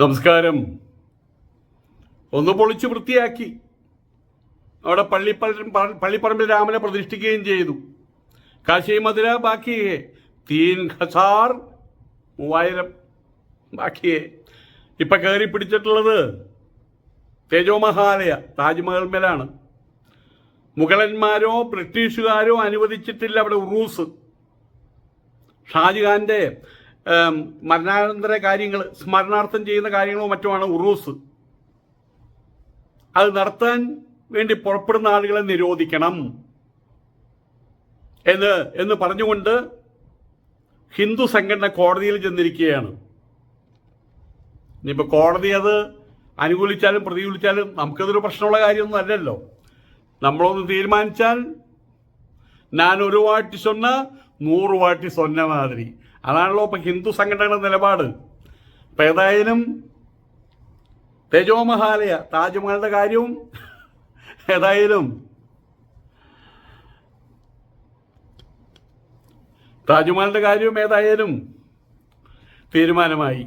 നമസ്കാരം. ഒന്ന് പൊളിച്ചു വൃത്തിയാക്കി. അവിടെ പള്ളിപ്പറ പള്ളിപ്പറമ്പിൽ രാമനെ പ്രതിഷ്ഠിക്കുകയും ചെയ്തു. കാശി മധുര ബാക്കിയേ. തീൻ ഹസാർ മൂവായിരം ബാക്കിയേ. ഇപ്പം കയറി പിടിച്ചിട്ടുള്ളത് തേജോമഹാലയ താജ്മഹൽ മേലാണ്. മുഗളന്മാരോ ബ്രിട്ടീഷുകാരോ അനുവദിച്ചിട്ടില്ല അവിടെ ഉറൂസ്. ഷാജഹാന്റെ ഏം, മരണാനന്തര കാര്യങ്ങൾ സ്മരണാർത്ഥം ചെയ്യുന്ന കാര്യങ്ങളോ മറ്റുമാണ് ഉറൂസ്. അത് നടത്താൻ വേണ്ടി പുറപ്പെടുന്ന ആളുകളെ നിരോധിക്കണം. എന്ന് എന്ന് പറഞ്ഞുകൊണ്ട് ഹിന്ദു സംഘടന കോടതിയിൽ ചെന്നിരിക്കുകയാണ്. ഇനിയിപ്പോൾ കോടതി അത് അനുകൂലിച്ചാലും പ്രതികൂലിച്ചാലും നമുക്കതൊരു പ്രശ്നമുള്ള കാര്യമൊന്നും അല്ലല്ലോ. നമ്മളൊന്ന് തീരുമാനിച്ചാൽ ഞാൻ ഒരു വാട്ടി സ്വന്ന നൂറ് വാട്ടി സ്വന്ന മാതിരി. അതാണല്ലോ ഇപ്പം ഹിന്ദു സംഘടനയുടെ നിലപാട്. ഇപ്പം ഏതായാലും തേജോമഹാലയ താജ്മഹലിന്റെ കാര്യവും ഏതായാലും താജ്മഹലിന്റെ കാര്യവും ഏതായാലും തീരുമാനമായി.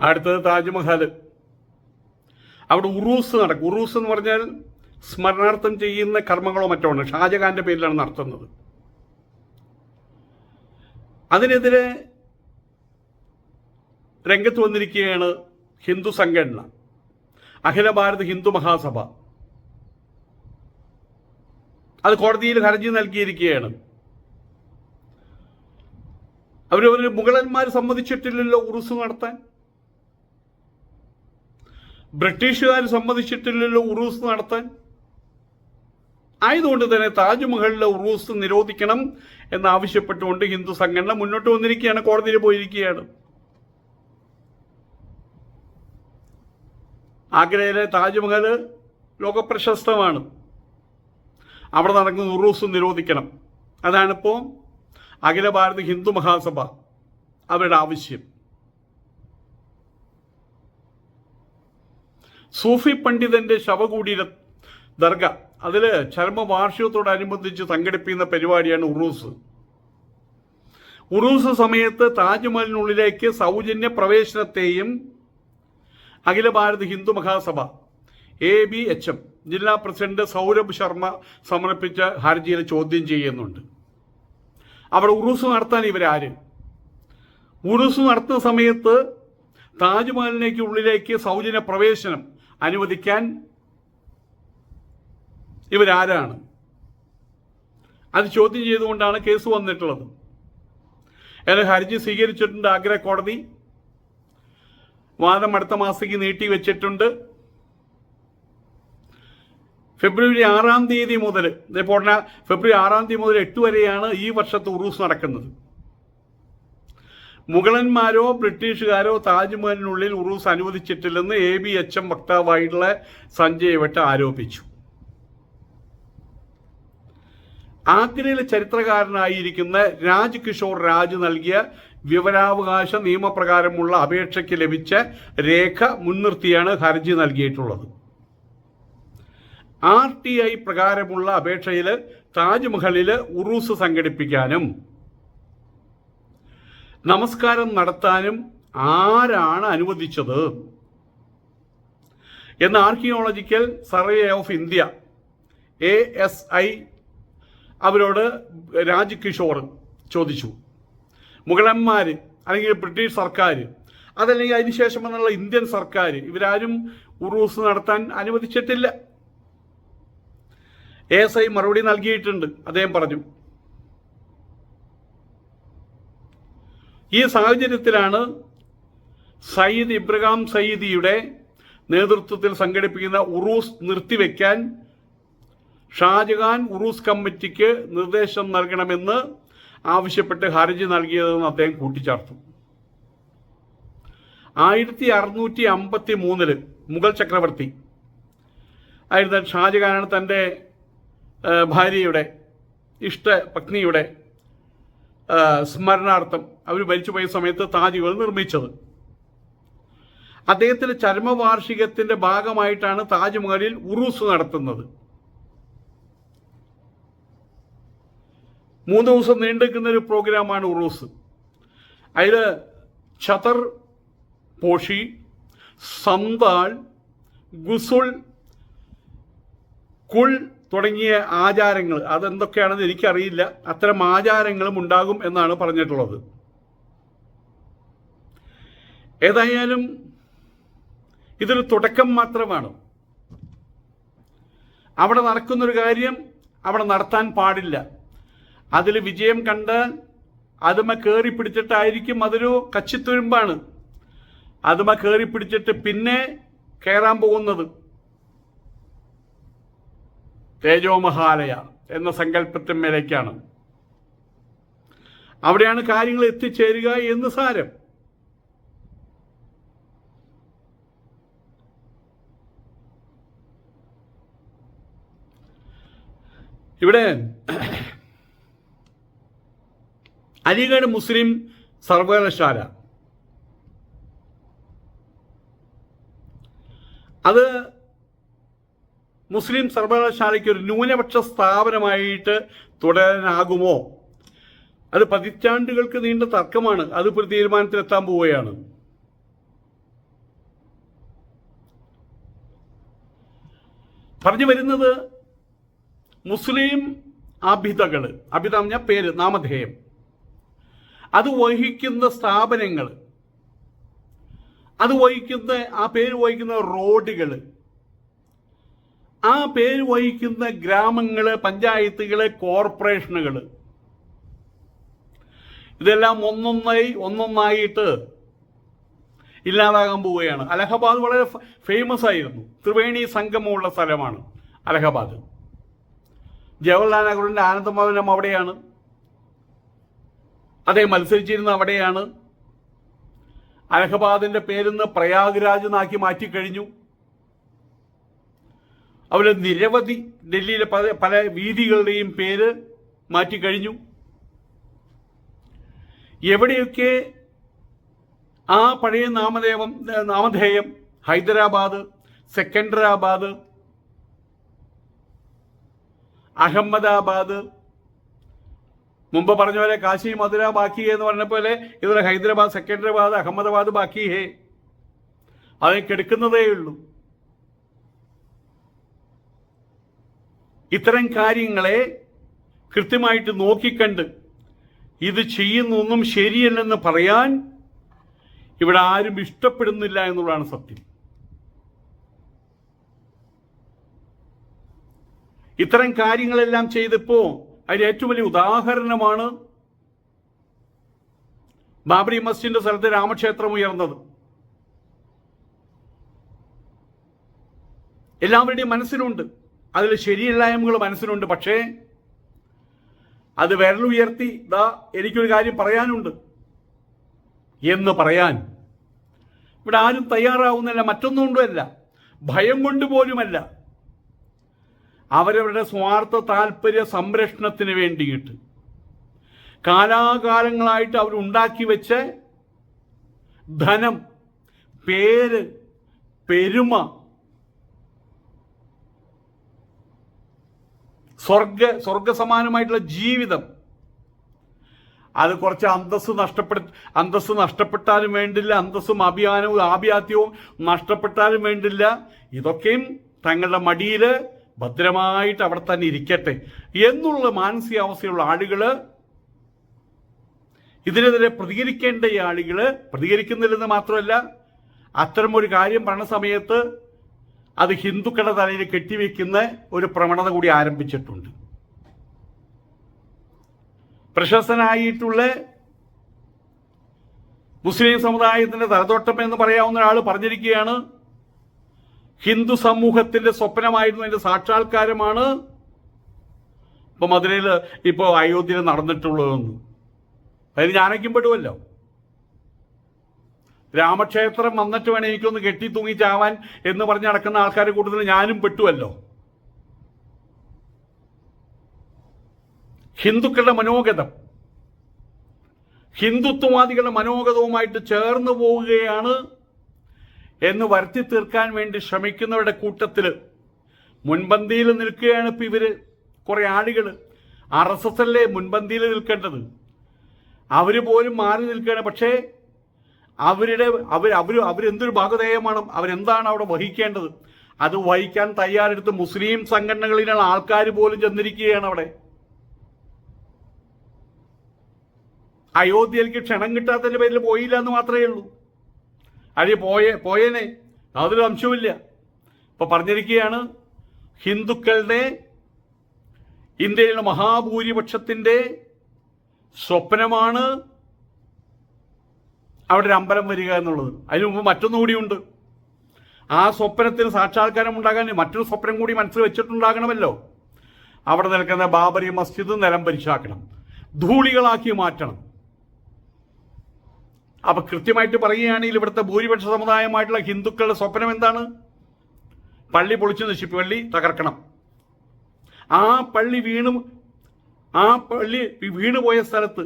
അടുത്തത് താജ്മഹൽ അവിടെ ഉറൂസ് നടക്കും. ഉറൂസ് എന്ന് പറഞ്ഞാൽ സ്മരണാർത്ഥം ചെയ്യുന്ന കർമ്മങ്ങളോ മറ്റോ ഉണ്ട് ഷാജഹാന്റെ പേരിലാണ് നടത്തുന്നത്. അതിനെതിരെ രംഗത്ത് വന്നിരിക്കുകയാണ് ഹിന്ദു സംഘടന. അഖില ഭാരത് ഹിന്ദു മഹാസഭ. അത് കോടതിയിൽ ഹർജി നൽകിയിരിക്കുകയാണ്. അവരവർ മുഗളന്മാർ സമ്മതിച്ചിട്ടില്ലല്ലോ ഉറുസ് നടത്താൻ. ബ്രിട്ടീഷുകാർ സമ്മതിച്ചിട്ടില്ലല്ലോ ഉറൂസ് നടത്താൻ? ആയതുകൊണ്ട് തന്നെ താജ്മഹലിലെ ഉറൂസ് നിരോധിക്കണം എന്നാവശ്യപ്പെട്ടുകൊണ്ട് ഹിന്ദു സംഘടന മുന്നോട്ട് വന്നിരിക്കുകയാണ് കോടതിയിൽ പോയിരിക്കുകയാണ്. ആഗ്രയിലെ താജ്മഹൽ ലോകപ്രശസ്തമാണ്. അവിടെ നടക്കുന്ന ഉറൂസ് നിരോധിക്കണം. അതാണിപ്പോൾ അഖില ഭാരത ഹിന്ദു മഹാസഭ അവരുടെ ആവശ്യം. സൂഫി പണ്ഡിതന്റെ ശവകൂടീര ദർഗ. അതിൽ ചരമവാർഷികത്തോടനുബന്ധിച്ച് സംഘടിപ്പിക്കുന്ന പരിപാടിയാണ് ഉറൂസ്. ഉറൂസ് സമയത്ത് താജ്മഹലിനുള്ളിലേക്ക് സൗജന്യ പ്രവേശനത്തെയും Akhil Bharat Hindu Mahasabha A B H M ജില്ലാ പ്രസിഡന്റ് സൗരഭ് ശർമ്മ സമർപ്പിച്ച ഹർജിയിൽ ചോദ്യം ചെയ്യുന്നുണ്ട്. അവിടെ ഉറൂസ് നടത്താൻ ഇവരാര്? ഉറൂസ് നടത്തുന്ന സമയത്ത് താജ്മഹലിലേക്ക് ഉള്ളിലേക്ക് സൗജന്യ പ്രവേശനം അനുവദിക്കാൻ ഇവരാരാണ്? അത് ചോദ്യം ചെയ്തുകൊണ്ടാണ് കേസ് വന്നിട്ടുള്ളത്. എന്നാൽ ഹർജി സ്വീകരിച്ചിട്ടുണ്ട് ആഗ്ര കോടതി. വാദം അടുത്ത മാസത്തേക്ക് നീട്ടി വെച്ചിട്ടുണ്ട്. ഫെബ്രുവരി ആറാം തീയതി മുതൽ ഫെബ്രുവരി ആറാം തീയതി മുതൽ എട്ട് വരെയാണ് ഈ വർഷത്തെ ഉറൂസ് നടക്കുന്നത്. മുഗളന്മാരോ ബ്രിട്ടീഷുകാരോ താജ്മഹലിനുള്ളിൽ ഉറൂസ് അനുവദിച്ചിട്ടില്ലെന്ന് എ ബി എച്ച് എം വക്താവായിട്ടുള്ള സഞ്ജയ് വട്ട ആരോപിച്ചു. ആഗ്രയിലെ ചരിത്രകാരനായിരിക്കുന്ന രാജ് കിഷോർ രാജ് നൽകിയ വിവരാവകാശ നിയമപ്രകാരമുള്ള അപേക്ഷയ്ക്ക് ലഭിച്ച രേഖ മുൻനിർത്തിയാണ് ഹർജി നൽകിയിട്ടുള്ളത്. ആർ ടി ഐ പ്രകാരമുള്ള അപേക്ഷയിൽ താജ്മഹലിൽ ഉറൂസ് സംഘടിപ്പിക്കാനും നമസ്കാരം നടത്താനും ആരാണ് അനുവദിച്ചത്? എന്ന് archaeological survey of India A S I അവരോട് രാജ് കിഷോർ ചോദിച്ചു. മുഗളന്മാർ അല്ലെങ്കിൽ ബ്രിട്ടീഷ് സർക്കാർ അതല്ലെങ്കിൽ അതിനുശേഷം വന്നുള്ള ഇന്ത്യൻ സർക്കാർ ഇവരാരും ഉറൂസ് നടത്താൻ അനുവദിച്ചിട്ടില്ല. എ എസ് ഐ മറുപടി നൽകിയിട്ടുണ്ട് അദ്ദേഹം പറഞ്ഞു. ഈ സാഹചര്യത്തിലാണ് സയ്യിദ് ഇബ്രഹാം സയ്യിദിയുടെ നേതൃത്വത്തിൽ സംഘടിപ്പിക്കുന്ന ഉറൂസ് നിർത്തിവെക്കാൻ ഷാജഹാൻ ഉറൂസ് കമ്മിറ്റിക്ക് നിർദ്ദേശം നൽകണമെന്ന് ആവശ്യപ്പെട്ട് ഹർജി നൽകിയതെന്ന് അദ്ദേഹം കൂട്ടിച്ചേർത്തു. ആയിരത്തി അറുന്നൂറ്റി അമ്പത്തി മൂന്നിൽ മുഗൾ ചക്രവർത്തി ആയിരുന്ന ഷാജഹാനാണ് തന്റെ ഭാര്യയുടെ ഇഷ്ട പത്നിയുടെ സ്മരണാർത്ഥം അവർ മരിച്ചുപോയ സമയത്ത് താജുകൾ നിർമ്മിച്ചത്. അദ്ദേഹത്തിന്റെ ചരമവാർഷികത്തിന്റെ ഭാഗമായിട്ടാണ് താജ്മഹലിൽ ഉറൂസ് നടത്തുന്നത്. മൂന്ന് ദിവസം നീണ്ടു നിൽക്കുന്ന ഒരു പ്രോഗ്രാമാണ് ഉറൂസ്. അതിൽ ഛതർ പോഷി സന്താൾ ഗുസുൾ കുൾ തുടങ്ങിയ ആചാരങ്ങൾ അതെന്തൊക്കെയാണെന്ന് എനിക്കറിയില്ല. അത്തരം ആചാരങ്ങളും ഉണ്ടാകും എന്നാണ് പറഞ്ഞിട്ടുള്ളത്. ഏതായാലും ഇതൊരു തുടക്കം മാത്രമാണ്. അവിടെ നടക്കുന്നൊരു കാര്യം അവിടെ നടത്താൻ പാടില്ല. അതിൽ വിജയം കണ്ട് അതുമ കയറി പിടിച്ചിട്ടായിരിക്കും അതൊരു കച്ചിത്തുരുമ്പാണ്. അതുമ കയറി പിടിച്ചിട്ട് പിന്നെ കയറാൻ പോകുന്നത്. തേജോമഹാലയ എന്ന സങ്കല്പത്തിന്മേലേക്കാണ് അവിടെയാണ് കാര്യങ്ങൾ എത്തിച്ചേരുക എന്ന് സാരം. ഇവിടെ അലിഗഡ് മുസ്ലിം സർവകലാശാല. അത് മുസ്ലിം സർവകലാശാലയ്ക്ക് ഒരു ന്യൂനപക്ഷ സ്ഥാപനമായിട്ട് തുടരാനാകുമോ? അത് പതിറ്റാണ്ടുകൾക്ക് നീണ്ട തർക്കമാണ്. അതിപ്പോൾ ഒരു തീരുമാനത്തിലെത്താൻ പോവുകയാണ്. പറഞ്ഞു വരുന്നത് മുസ്ലിം അഭിതകൾ അഭിത പറഞ്ഞ പേര് നാമധേയം. അത് വഹിക്കുന്ന സ്ഥാപനങ്ങൾ അത് വഹിക്കുന്ന ആ പേര് വഹിക്കുന്ന റോഡുകൾ ആ പേര് വഹിക്കുന്ന ഗ്രാമങ്ങൾ പഞ്ചായത്തുകൾ കോർപ്പറേഷനുകൾ ഇതെല്ലാം ഒന്നൊന്നായി ഒന്നൊന്നായിട്ട് ഇല്ലാതാകാൻ പോവുകയാണ്. അലഹബാദ് വളരെ ഫേമസ് ആയിരുന്നു. ത്രിവേണി സംഗമമുള്ള സ്ഥലമാണ് അലഹബാദ്. ജവഹർലാൽ നെഹ്റുവിന്റെ ആനന്ദഭവനം അവിടെയാണ്. അദ്ദേഹം മത്സരിച്ചിരുന്ന അവിടെയാണ്. അലഹബാദിന്റെ പേരിന്ന് പ്രയാഗ്രാജ് എന്നാക്കി മാറ്റിക്കഴിഞ്ഞു. അവിടെ നിരവധി ഡൽഹിയിലെ പല പല വീതികളുടെയും പേര് മാറ്റിക്കഴിഞ്ഞു എവിടെയൊക്കെ ആ പഴയ നാമദേവം നാമധേയം ഹൈദരാബാദ് സെക്കൻഡറാബാദ് അഹമ്മദാബാദ് മുമ്പ് പറഞ്ഞ പോലെ കാശി മധുര ബാക്കി എന്ന് പറഞ്ഞ പോലെ ഇതുപോലെ ഹൈദരാബാദ് സെക്കൻഡറാബാദ് അഹമ്മദാബാദ് ബാക്കി ഹേ. അതിന് കെടുക്കുന്നതേ ഉള്ളൂ. ഇത്തരം കാര്യങ്ങളെ കൃത്യമായിട്ട് നോക്കിക്കണ്ട്. ഇത് ചെയ്യുന്നൊന്നും ശരിയല്ലെന്ന് പറയാൻ ഇവിടെ ആരും ഇഷ്ടപ്പെടുന്നില്ല എന്നുള്ളതാണ് സത്യം. ഇത്തരം കാര്യങ്ങളെല്ലാം ചെയ്തപ്പോ അതിന് ഏറ്റവും വലിയ ഉദാഹരണമാണ് ബാബരി മസ്ജിദിന്റെ സ്ഥലത്ത് രാമക്ഷേത്രം ഉയർന്നത്. എല്ലാവരുടെയും മനസ്സിലുണ്ട്. അതിൽ ശരിയില്ലായ്മകൾ മനസ്സിലുണ്ട് പക്ഷേ അത് വിരലുയർത്തി ദാ എനിക്കൊരു കാര്യം പറയാനുണ്ട്. എന്ന് പറയാൻ ഇവിടെ ആരും തയ്യാറാവുന്നില്ല മറ്റൊന്നുകൊണ്ടുമല്ല ഭയം കൊണ്ട് പോലുമല്ല അവരവരുടെ സ്വാർത്ഥ താല്പര്യ സംരക്ഷണത്തിന് വേണ്ടിയിട്ട് കാലാകാലങ്ങളായിട്ട് അവർ ഉണ്ടാക്കി വെച്ച ധനം പേര് പെരുമ സ്വർഗ സ്വർഗസമാനമായിട്ടുള്ള ജീവിതം. അത് കുറച്ച് അന്തസ് നഷ്ടപ്പെട അന്തസ് നഷ്ടപ്പെട്ടാലും വേണ്ടില്ല അന്തസ്സും അഭിയാനവും ആഭിയാത്യവും നഷ്ടപ്പെട്ടാലും വേണ്ടില്ല. ഇതൊക്കെയും തങ്ങളുടെ മടിയിൽ ഭദ്രമായിട്ട് അവിടെ തന്നെ ഇരിക്കട്ടെ എന്നുള്ള മാനസികാവസ്ഥയുള്ള ആളുകൾ ഇതിനെതിരെ പ്രതികരിക്കേണ്ട ഈ ആളുകൾ പ്രതികരിക്കുന്നില്ലെന്ന് മാത്രമല്ല അത്തരമൊരു കാര്യം പറഞ്ഞ സമയത്ത് അത് ഹിന്ദുക്കളുടെ തലയിൽ കെട്ടിവെക്കുന്ന ഒരു പ്രവണത കൂടി ആരംഭിച്ചിട്ടുണ്ട്. പ്രശസ്തനായിട്ടുള്ള മുസ്ലിം സമുദായത്തിന്റെ തലതോട്ടം എന്ന് പറയാവുന്ന ഒരാൾ പറഞ്ഞിരിക്കുകയാണ് ഹിന്ദു സമൂഹത്തിന്റെ സ്വപ്നമായിരുന്നു അതിന്റെ സാക്ഷാത്കാരമാണ്. ഇപ്പൊ മധുരയിൽ ഇപ്പോ അയോധ്യയിൽ നടന്നിട്ടുള്ളതെന്ന്. അതിന് ഞാനൊക്കെ പെടുമല്ലോ രാമക്ഷേത്രം വന്നിട്ട് വേണം എനിക്കൊന്ന് കെട്ടി തൂങ്ങി ചാവാൻ എന്ന് പറഞ്ഞ് നടക്കുന്ന ആൾക്കാരെ കൂട്ടത്തിൽ ഞാനും പെട്ടുവല്ലോ. ഹിന്ദുക്കളുടെ മനോഗതം. ഹിന്ദുത്വവാദികളുടെ മനോഗതവുമായിട്ട് ചേർന്ന് പോവുകയാണ് എന്ന് വരുത്തി തീർക്കാൻ വേണ്ടി ശ്രമിക്കുന്നവരുടെ കൂട്ടത്തിൽ മുൻപന്തിയിൽ നിൽക്കുകയാണ് ഇപ്പം ഇവർ കുറെ ആളുകൾ ആർ എസ് എസ് അല്ലേ മുൻപന്തിയിൽ നിൽക്കേണ്ടത്? അവർ പോലും മാറി നിൽക്കുകയാണ്. പക്ഷേ അവരുടെ അവർ അവർ അവരെന്തൊരു ഭാഗധേയമാണ്? അവരെന്താണ് അവിടെ വഹിക്കേണ്ടത്? അത് വഹിക്കാൻ തയ്യാറെടുത്ത് മുസ്ലിം സംഘടനകളിലുള്ള ആൾക്കാർ പോലും ചെന്നിരിക്കുകയാണ് അവിടെ. അയോധ്യയിലേക്ക് ക്ഷണം കിട്ടാത്തതിന്റെ പേരിൽ പോയില്ല എന്ന് മാത്രമേ ഉള്ളൂ. അടി പോയേ പോയേനെ. യാതൊരു അംശവുമില്ല ഇപ്പൊ പറഞ്ഞിരിക്കുകയാണ് ഹിന്ദുക്കളുടെ ഇന്ത്യയിലുള്ള മഹാഭൂരിപക്ഷത്തിന്റെ സ്വപ്നമാണ് അവിടെ ഒരു അമ്പലം വരിക എന്നുള്ളത്. അതിനു മുമ്പ് മറ്റൊന്നുകൂടിയുണ്ട് ആ സ്വപ്നത്തിന് സാക്ഷാത്കാരം ഉണ്ടാകാൻ മറ്റൊരു സ്വപ്നം കൂടി മനസ്സിൽ വെച്ചിട്ടുണ്ടാകണമല്ലോ. അവിടെ നിൽക്കുന്ന ബാബരി മസ്ജിദ് നിലം പരിശാക്കണം. ധൂളികളാക്കി മാറ്റണം. അപ്പൊ കൃത്യമായിട്ട് പറയുകയാണെങ്കിൽ ഇവിടുത്തെ ഭൂരിപക്ഷ സമുദായമായിട്ടുള്ള ഹിന്ദുക്കളുടെ സ്വപ്നം എന്താണ്? പള്ളി പൊളിച്ചു നശിപ്പ് പള്ളി തകർക്കണം. ആ പള്ളി വീണു ആ പള്ളി വീണുപോയ സ്ഥലത്ത്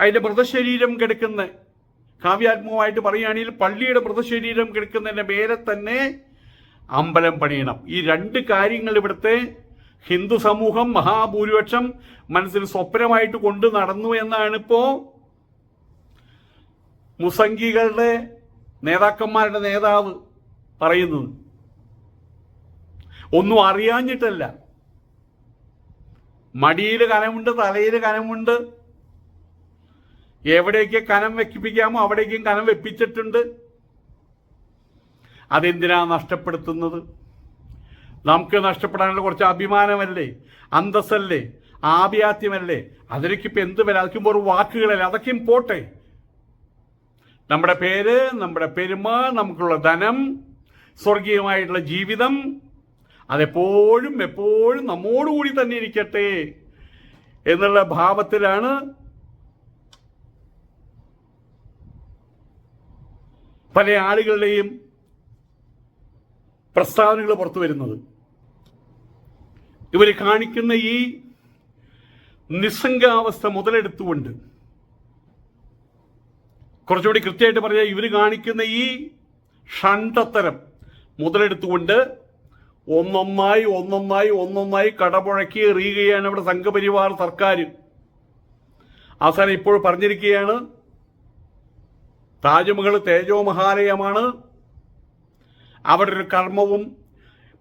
അതിന്റെ മൃതശരീരം കിടക്കുന്ന കാവ്യാത്മകമായിട്ട് പറയുകയാണെങ്കിൽ പള്ളിയുടെ മൃതശരീരം കിടക്കുന്നതിന്റെ മേലെ തന്നെ അമ്പലം പണിയണം. ഈ രണ്ട് കാര്യങ്ങൾ ഇവിടുത്തെ ഹിന്ദു സമൂഹം മഹാഭൂരിപക്ഷം മനസ്സിൽ സ്വപ്നമായിട്ട് കൊണ്ടു നടന്നു എന്നാണ് ഇപ്പോ മുസംഗികളുടെ നേതാക്കന്മാരുടെ നേതാവ് പറയുന്നത്. ഒന്നും അറിയാഞ്ഞിട്ടല്ല. മടിയിൽ കനമുണ്ട് തലയിൽ കനമുണ്ട് എവിടേക്ക് കനം വെക്കിപ്പിക്കാമോ അവിടേക്കും കനം വെപ്പിച്ചിട്ടുണ്ട് അതെന്തിനാ നഷ്ടപ്പെടുത്തുന്നത്? നമുക്ക് നഷ്ടപ്പെടാനുള്ള കുറച്ച് അഭിമാനമല്ലേ? അന്തസ്സല്ലേ? ആഭ്യാത്യമല്ലേ? അതിലേക്ക് ഇപ്പം എന്ത് വില? അതൊക്കെ ഒരു വാക്കുകളല്ലേ? അതൊക്കെയും പോട്ടെ. നമ്മുടെ പേര് നമ്മുടെ പെരുമ നമുക്കുള്ള ധനം സ്വർഗീയമായിട്ടുള്ള ജീവിതം അതെപ്പോഴും എപ്പോഴും നമ്മോടുകൂടി തന്നെ ഇരിക്കട്ടെ എന്നുള്ള ഭാവത്തിലാണ് പല ആളുകളുടെയും പ്രസ്താവനകൾ പുറത്തു വരുന്നത്. ഇവർ കാണിക്കുന്ന ഈ നിസ്സംഗാവസ്ഥ മുതലെടുത്തുകൊണ്ട് കുറച്ചുകൂടി കൃത്യമായിട്ട് പറഞ്ഞാൽ ഇവർ കാണിക്കുന്ന ഈ ഷണ്ടത്തരം മുതലെടുത്തുകൊണ്ട് ഒന്നൊന്നായി ഒന്നൊന്നായി ഒന്നൊന്നായി കടപുഴക്കി എറിയുകയാണ് ഇവിടെ സംഘപരിവാർ സർക്കാർ അവസാനം ഇപ്പോൾ പറഞ്ഞിരിക്കുകയാണ് താജ്മഹൽ തേജോ മഹാലയമാണ്. അവിടെ ഒരു കർമ്മവും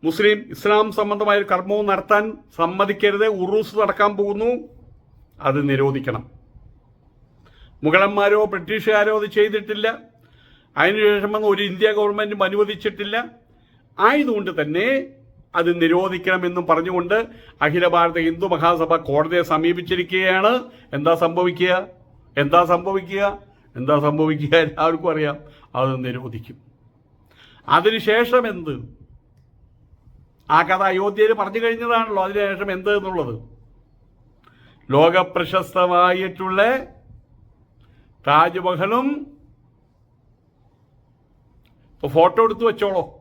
മുസ്ലിം ഇസ്ലാം സംബന്ധമായ ഒരു കർമ്മവും നടത്താൻ സമ്മതിക്കരുത്. ഉറൂസ് നടക്കാൻ പോകുന്നു. അത് നിരോധിക്കണം. മുഗളന്മാരോ ബ്രിട്ടീഷുകാരോ അത് ചെയ്തിട്ടില്ല. അതിനുശേഷം വന്ന് ഒരു ഇന്ത്യ ഗവൺമെന്റും അനുവദിച്ചിട്ടില്ല. ആയതുകൊണ്ട് തന്നെ അത് നിരോധിക്കണമെന്നും പറഞ്ഞുകൊണ്ട് അഖില ഭാരത ഹിന്ദു മഹാസഭ കോടതിയെ സമീപിച്ചിരിക്കുകയാണ്. എന്താ സംഭവിക്കുക? എന്താ സംഭവിക്കുക? എന്താ സംഭവിക്കുക? എല്ലാവർക്കും അറിയാം. അത് നിരോധിക്കും. അതിനുശേഷം എന്ത്? ആ കഥ അയോധ്യയിൽ പറഞ്ഞു കഴിഞ്ഞതാണല്ലോ. അതിനുശേഷം എന്ത് എന്നുള്ളത്? ലോകപ്രശസ്തമായിട്ടുള്ള താജ്മഹലും ഫോട്ടോ എടുത്തു വെച്ചോളോ.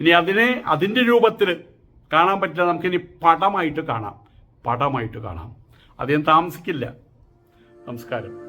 ഇനി അതിനെ അതിന്റെ രൂപത്തിൽ കാണാൻ പറ്റില്ല. നമുക്കിനി പടമായിട്ട് കാണാം. പടമായിട്ട് കാണാം. അധികം താമസിക്കില്ല. നമസ്കാരം.